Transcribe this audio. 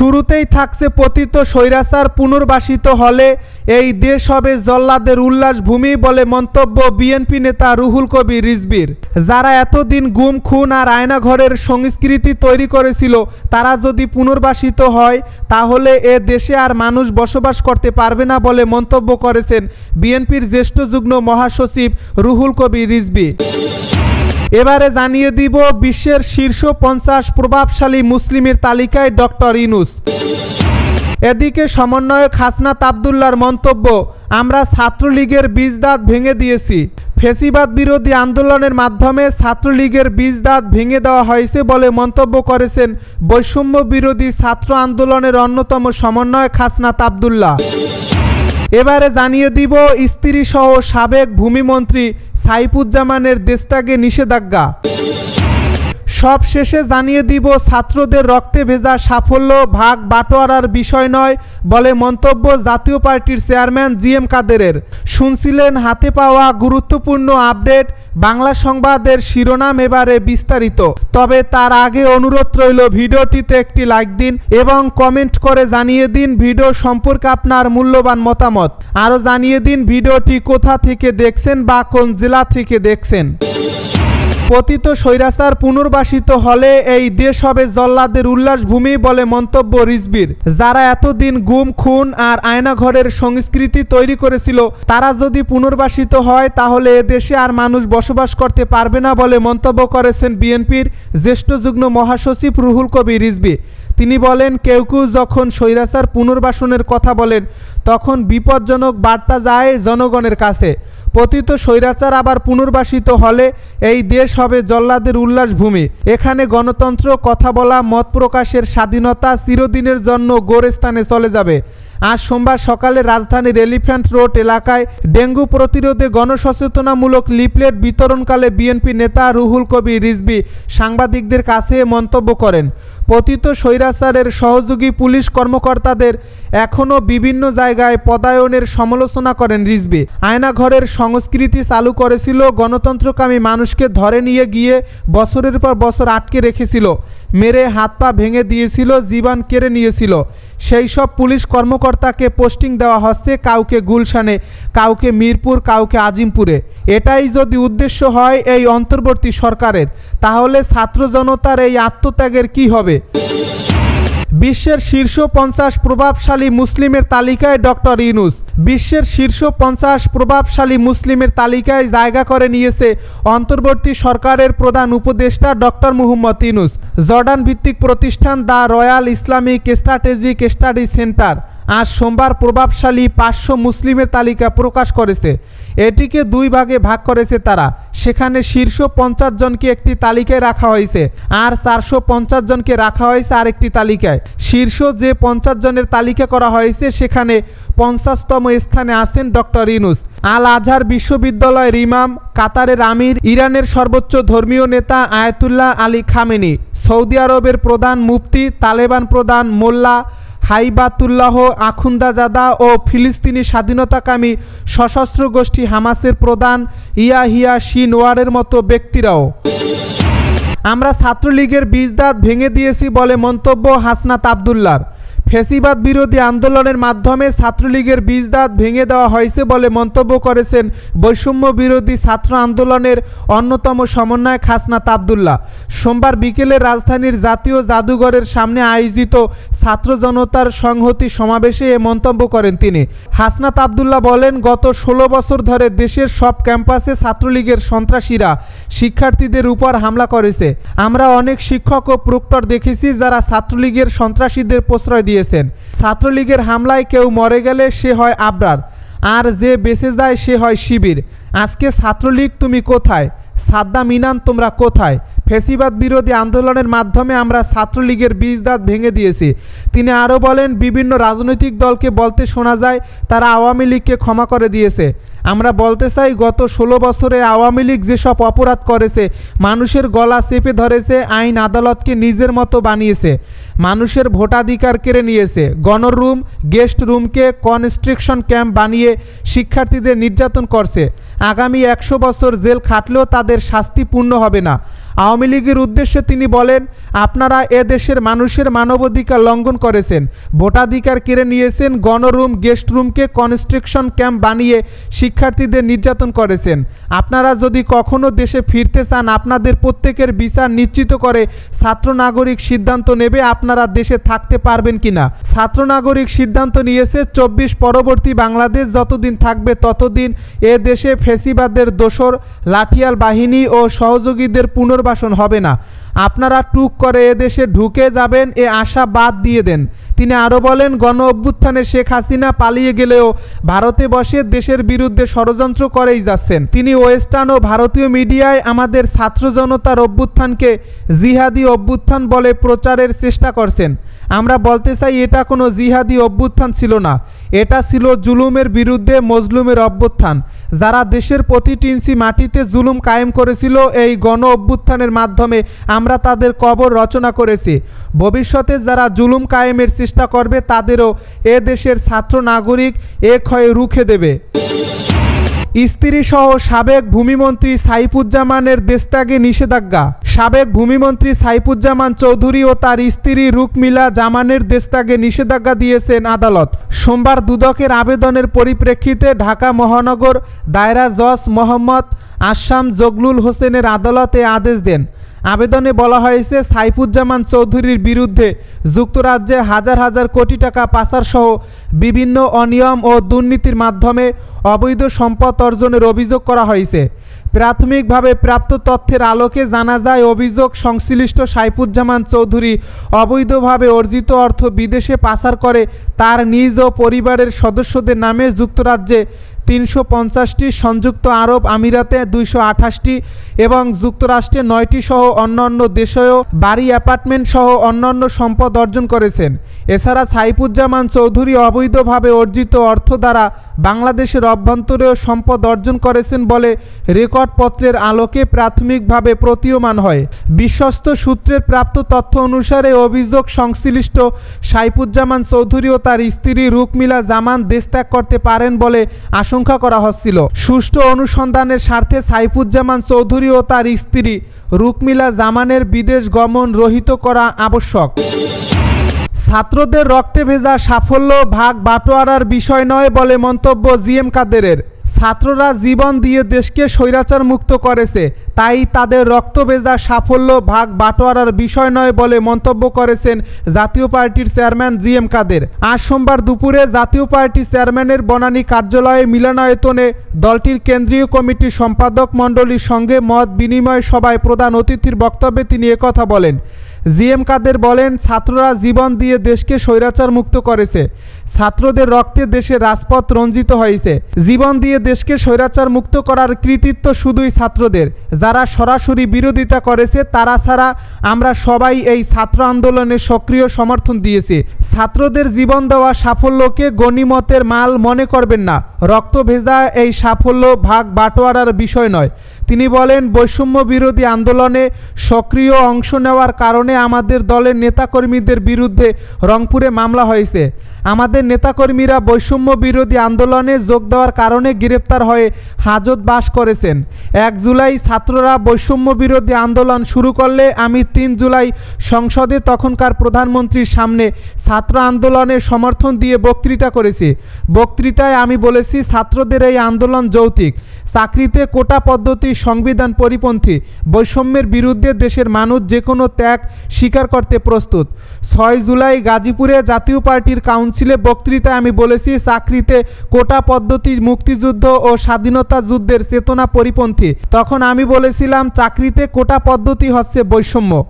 শুরুতেই থাকছে পতিত স্বৈরাচার পুনর্বাসিত হলে এই দেশ হবে জল্লাদের উল্লাস ভূমি বলে মন্তব্য বিএনপি নেতা রুহুল কবির রিজবির। যারা এতদিন গুম, খুন আর আয়নাঘরের সংস্কৃতি তৈরি করেছিল, তারা যদি পুনর্বাসিত হয়, তাহলে এ দেশে আর মানুষ বসবাস করতে পারবে না বলে মন্তব্য করেছেন বিএনপির জ্যেষ্ঠ যুগ্ম মহাসচিব রুহুল কবির রিজবি। এবারে জানিয়ে দিব বিশ্বের শীর্ষ পঞ্চাশ প্রভাবশালী মুসলিমের তালিকায় ডক্টর ইনুস এদিকে সমন্বয়ক হাসনাত আবদুল্লার মন্তব্য, আমরা ছাত্রলীগের বীজদাঁত ভেঙে দিয়েছি। ফেসিবাদ বিরোধী আন্দোলনের মাধ্যমে ছাত্রলীগের বীজদাঁত ভেঙে দেওয়া হয়েছে বলে মন্তব্য করেছেন বৈষম্য বিরোধী ছাত্র আন্দোলনের অন্যতম সমন্বয়ক হাসনাত আবদুল্লাহ। এবারে জানিয়ে দিব স্ত্রী সহ সাবেক ভূমিমন্ত্রী সাইফুজ্জামানের দেশত্যাগে নিষেধাজ্ঞা। সব শেষে জানিয়ে দিব, ছাত্রদের রক্তে ভেজা সাফল্য ভাগ বাটোয়ারার বিষয় নয় বলে মন্তব্য জাতীয় পার্টির চেয়ারম্যান জি এম কাদেরের। শুনছিলেন হাতে পাওয়া গুরুত্বপূর্ণ আপডেট, বাংলা সংবাদের শিরোনাম এবারে বিস্তারিত। তবে তার আগে অনুরোধ রইল, ভিডিওটিতে একটি লাইক দিন এবং কমেন্ট করে জানিয়ে দিন ভিডিও সম্পর্কে আপনার মূল্যবান মতামত। আরও জানিয়ে দিন ভিডিওটি কোথা থেকে দেখছেন বা কোন জেলা থেকে দেখছেন। পতিত স্বৈরাচার পুনর্বাসিত হলে এই দেশ হবে জল্লাদের উল্লাসভূমি বলে মন্তব্য রিজবির। যারা এতদিন গুম, খুন আর আয়নাঘরের সংস্কৃতি তৈরি করেছিল, তারা যদি পুনর্বাসিত হয়, তাহলে দেশে আর মানুষ বসবাস করতে পারবে না বলে মন্তব্য করেছেন বিএনপির জ্যেষ্ঠ যুগ্ম মহাসচিব রুহুল কবি রিজবি। তিনি বলেন, কেউ কেউ যখন স্বৈরাচার পুনর্বাসনের কথা বলেন, তখন বিপজ্জনক বার্তা যায় জনগণের কাছে। পতিত স্বৈরাচার আবার পুনর্বাসিত হলে এই দেশ হবে জল্লাদের উল্লাসভূমি। এখানে গণতন্ত্র, কথা বলা, মত প্রকাশের স্বাধীনতা চিরদিনের জন্য গোরস্থানে চলে যাবে। আজ সোমবার সকালে রাজধানীর এলিফ্যান্ট রোড এলাকায় ডেঙ্গু প্রতিরোধে গণসচেতনামূলক লিফলেট বিতরণকালে বিএনপি নেতা রুহুল কবি রিজবি সাংবাদিকদের কাছে মন্তব্য করেন। পতিত স্বৈরাচারের সহযোগী পুলিশ কর্মকর্তাদের এখনও বিভিন্ন জায়গায় পদায়নের সমালোচনা করেন রিজবি। আয়নাঘরের সংস্কৃতি চালু করেছিল, গণতন্ত্রকামী মানুষকে ধরে নিয়ে গিয়ে বছরের পর বছর আটকে রেখেছিল। মেরে হাত পা ভেঙে দিয়েছিল, জীবন কেড়ে নিয়েছিল। সেই সব পুলিশ কর্মকর্তাকে পোস্টিং দেওয়া হচ্ছে কাউকে গুলশানে, কাউকে মিরপুর, কাউকে আজিমপুরে। এটাই যদি উদ্দেশ্য হয় এই অন্তর্বর্তী সরকারের, তাহলে ছাত্র জনতার এই আত্মত্যাগের কি হবে? বিশ্বের শীর্ষ পঞ্চাশ প্রভাবশালী মুসলিমের তালিকায় ডক্টর ইউনুস। বিশ্বের শীর্ষ পঞ্চাশ প্রভাবশালী মুসলিমের তালিকায় জায়গা করে নিয়েছে অন্তর্বর্তী সরকারের প্রধান উপদেষ্টা ডক্টর মুহম্মদ ইউনুস। জর্ডান ভিত্তিক প্রতিষ্ঠান the royal Islamic strategic study centre. আজ সোমবার প্রভাবশালী পাঁচশো মুসলিমের তালিকা প্রকাশ করেছে। এটিকে দুই ভাগে ভাগ করেছে তারা। সেখানে শীর্ষ পঞ্চাশ জনকে একটি তালিকায় রাখা হয়েছে আর চারশো পঞ্চাশ জনকে রাখা হয়েছে আরেকটি তালিকায়। শীর্ষ যে পঞ্চাশ জনের তালিকা করা হয়েছে, সেখানে পঞ্চাশতম স্থানে আছেন ডক্টর ইনুস আল আজহার বিশ্ববিদ্যালয়ের ইমাম, কাতারের আমির, ইরানের সর্বোচ্চ ধর্মীয় নেতা আয়াতুল্লাহ আলী খামেনি, সৌদি আরবের প্রধান মুফতি, তালেবান প্রধান মোল্লা হাইবাতুল্লাহ, আখুন্দাজাদা ও ফিলিস্তিনি স্বাধীনতাকামী সশস্ত্র গোষ্ঠী হামাসের প্রধান ইয়াহিয়া শিনওয়ারের মতো ব্যক্তিরাও। আমরা ছাত্রলীগের বীজদাঁত ভেঙে দিয়েছি বলে মন্তব্য হাসনাত আবদুল্লার। ফেসিবাদ বিরোধী আন্দোলনের মাধ্যমে ছাত্রলীগের বীজদাঁত ভেঙে দেওয়া হয়েছে বলে মন্তব্য করেছেন বৈষম্য বিরোধী ছাত্র আন্দোলনের অন্যতম সমন্বয়ক হাসনাত আবদুল্লাহ। সোমবার বিকেলে রাজধানীর জাতীয় জাদুঘরের সামনে আয়োজিত ছাত্র জনতার সংহতি সমাবেশে এ মন্তব্য করেন তিনি। হাসনাত আবদুল্লাহ বলেন, গত ষোলো বছর ধরে দেশের সব ক্যাম্পাসে ছাত্রলীগের সন্ত্রাসীরা শিক্ষার্থীদের উপর হামলা করেছে। আমরা অনেক শিক্ষক ও প্রক্টর দেখেছি যারা ছাত্রলীগের সন্ত্রাসীদের প্রশ্রয় দিয়েছেন। ছাত্রলীগের হামলায় কেউ মরে গেলে সে হয় আবরার, আর যে বেঁচে যায় সে হয় শিবির। আজকে ছাত্রলীগ তুমি কোথায়? সাদ্দাম ইনান তোমরা কোথায়? ফেসিবাদ বিরোধী আন্দোলনের মাধ্যমে আমরা ছাত্রলীগের বীজদাঁত ভেঙে দিয়েছি। তিনি আরও বলেন, বিভিন্ন রাজনৈতিক দলকে বলতে শোনা যায়, তারা আওয়ামী লীগকে ক্ষমা করে দিয়েছে। আমরা বলতে চাই, গত ষোলো বছরে আওয়ামী লীগ যেসব অপরাধ করেছে, মানুষের গলা চেপে ধরেছে, আইন আদালতকে নিজের মতো বানিয়েছে, মানুষের ভোটাধিকার কেড়ে নিয়েছে, গণরুম, গেস্ট রুমকে কনস্ট্রিকশন ক্যাম্প বানিয়ে শিক্ষার্থীদের নির্যাতন করছে, আগামী একশো বছর জেল খাটলেও তাদের শাস্তি পূর্ণ হবে না। আওয়ামী লীগের উদ্দেশ্যে তিনি বলেন, আপনারা এ দেশের মানুষের মানবাধিকার লঙ্ঘন করেছেন, ভোটাধিকার কেড়ে নিয়েছেন, গণরুম, গেস্ট রুমকে কনস্ট্রাকশন ক্যাম্প বানিয়ে শিক্ষার্থীদের নির্যাতন করেছেন। আপনারা যদি কখনো দেশে ফিরতে চান, আপনাদের প্রত্যেকের বিচার নিশ্চিত করে ছাত্র নাগরিক সিদ্ধান্ত নেবে আপনারা দেশে থাকতে পারবেন কিনা। ছাত্র নাগরিক সিদ্ধান্ত নিয়েছে, চব্বিশ পরবর্তী বাংলাদেশ যতদিন থাকবে ততদিন এ দেশে ফেসিবাদের দোসর, লাঠিয়াল বাহিনী ও সহযোগীদের পুনর্বাসন হবে না। আপনারা টুক করে এদেশে ঢুকে যাবেন, এ আশা বাদ দিয়ে দেন। তিনি আরও বলেন গণ অভ্যুত্থানে শেখ হাসিনা পালিয়ে গেলেও ভারতে বসে দেশের বিরুদ্ধে ষড়যন্ত্র করেই যাচ্ছেন। তিনি ওয়েস্টার্ন ও ভারতীয় মিডিয়ায় আমাদের ছাত্র জনতার অভ্যুত্থানকে জিহাদি অভ্যুত্থান বলে প্রচারের চেষ্টা করছেন। আমরা বলতে চাই, এটা কোনো জিহাদি অভ্যুত্থান ছিল না। এটা ছিল জুলুমের বিরুদ্ধে মজলুমের অভ্যুত্থান। যারা দেশের প্রতিটি ইঞ্চি মাটিতে জুলুম কায়েম করেছিল, এই গণ অভ্যুত্থানের মাধ্যমে আমরা তাদের কবর রচনা করেছি। ভবিষ্যতে যারা জুলুম কায়েমের চেষ্টা করবে, তাদেরও এ দেশের ছাত্র নাগরিক এক হয়ে রুখে দেবে। স্ত্রী সহ সাবেক ভূমিমন্ত্রী সাইফুজ্জামানের দেশত্যাগে নিষেধাজ্ঞা। সাবেক ভূমিমন্ত্রী সাইফুজ্জামান চৌধুরী ও তার স্ত্রী রুকমিলা জামানের দেশত্যাগে নিষেধাজ্ঞা দিয়েছেন আদালত। সোমবার দুদকের আবেদনের পরিপ্রেক্ষিতে ঢাকা মহানগর দায়রা জজ মোহাম্মদ আসাম জগলুল হোসেনের আদালতে আদেশ দেন। আবেদনে বলা হয়েছে, সাইফুজ্জামান চৌধুরীর বিরুদ্ধে যুক্তরাজ্যে হাজার হাজার কোটি টাকা পাচার সহ বিভিন্ন অনিয়ম ও দুর্নীতির মাধ্যমে অবৈধ সম্পদ অর্জনের অভিযোগ করা হয়েছে। প্রাথমিকভাবে প্রাপ্ত তথ্যের আলোকে জানা যায়, অভিযোগ সংশ্লিষ্ট সাইফুজ্জামান চৌধুরী অবৈধভাবে অর্জিত অর্থ বিদেশে পাচার করে তার নিজ ও পরিবারের সদস্যদের নামে যুক্তরাজ্যে তিনশো পঞ্চাশটি সংযুক্ত আরব আমিরাতে, দুইশো আঠাশটি এবং যুক্তরাষ্ট্রে নয়টি সহ অন্যান্য দেশেও বাড়ি অ্যাপার্টমেন্ট সহ অন্যান্য সম্পদ অর্জন করেছেন। এছাড়া সাইফুজ্জামান চৌধুরী অবৈধভাবে অর্জিত অর্থ দ্বারা বাংলাদেশের অভ্যন্তরেও সম্পদ অর্জন করেছেন বলে রেকর্ডপত্রের আলোকে প্রাথমিকভাবে প্রতীয়মান হয়। বিশ্বস্ত সূত্রের প্রাপ্ত তথ্য অনুসারে অভিযোগ সংশ্লিষ্ট সাইফুজ্জামান চৌধুরী ও তার স্ত্রী রুকমিলা জামান দেশত্যাগ করতে পারেন বলে আশঙ্কা করা হচ্ছিল। সুষ্ঠু অনুসন্ধানের স্বার্থে সাইফুজ্জামান চৌধুরী ও তার স্ত্রী রুকমিলা জামানের বিদেশ গমন রহিত করা আবশ্যক। ছাত্রদের রক্তে ভেজা সাফল্য ভাগ বাটোয়ারার বিষয় নয় বলে মন্তব্য জিএম কাদেরের। ছাত্ররা জীবন দিয়ে দেশকে স্বৈরাচার মুক্ত করেছে, তাই তাদের রক্ত ভেজা সাফল্য ভাগ বাটোয়ারার বিষয় নয় বলে মন্তব্য করেছেন জাতীয় পার্টির চেয়ারম্যান জি এম কাদের। আজ সোমবার দুপুরে জাতীয় পার্টি চেয়ারম্যানের বনানী কার্যালয়ে মিলনায়তনে দলটির কেন্দ্রীয় কমিটির সম্পাদক মণ্ডলীর সঙ্গে মত বিনিময় সভায় প্রধান অতিথির বক্তব্যে তিনি একথা বলেন। জিএম কাদের বলেন, ছাত্ররা জীবন দিয়ে দেশকে স্বৈরাচার মুক্ত করেছে। ছাত্রদের রক্তে দেশে রাজপথ রঞ্জিত হয়েছে। জীবন দিয়ে দেশকে স্বৈরাচার মুক্ত করার কৃতিত্ব শুধুই ছাত্রদের। যারা সরাসরি বিরোধিতা করেছে, তারা ছাড়া আমরা সবাই এই ছাত্র আন্দোলনে সক্রিয় সমর্থন দিয়েছি। ছাত্রদের জীবন দেওয়া সাফল্যকে গণিমতের মাল মনে করবেন না। রক্ত ভেজা এই সাফল্য ভাগ বাটোয়ারার বিষয় নয়। তিনি বলেন, বৈষম্য বিরোধী আন্দোলনে সক্রিয় অংশ নেওয়ার কারণে আমাদের দলের নেতাকর্মীদের বিরুদ্ধে রংপুরে মামলা হয়েছে। আমাদের নেতাকর্মীরা বৈষম্য বিরোধী আন্দোলনে যোগ দেওয়ার কারণে গ্রেপ্তার হয়ে হাজত বাস করেছেন। এক জুলাই ছাত্ররা বৈষম্য বিরোধী আন্দোলন শুরু করলে আমি তিন জুলাই সংসদে তখনকার প্রধানমন্ত্রীর সামনে ছাত্র আন্দোলনের সমর্থন দিয়ে বক্তৃতা করেছি। বক্তৃতায় আমি বলেছি ছাত্রদের এই আন্দোলন যৌতিক চাকরিতে কোটা পদ্ধতি, সংবিধান পরিপন্থী, বৈষম্যের বিরুদ্ধে দেশের মানুষ যে কোনো ত্যাগ স্বীকার করতে প্রস্তুত। ছয় জুলাই গাজীপুরে জাতীয় পার্টির কাউন্সিলে বক্তৃতায় আমি বলেছি, চাকরিতে কোটা পদ্ধতি, মুক্তিযুদ্ধ ও স্বাধীনতা যুদ্ধের চেতনা পরিপন্থী। তখন আমি বলেছিলাম, চাকরিতে কোটা পদ্ধতি হচ্ছে বৈষম্য।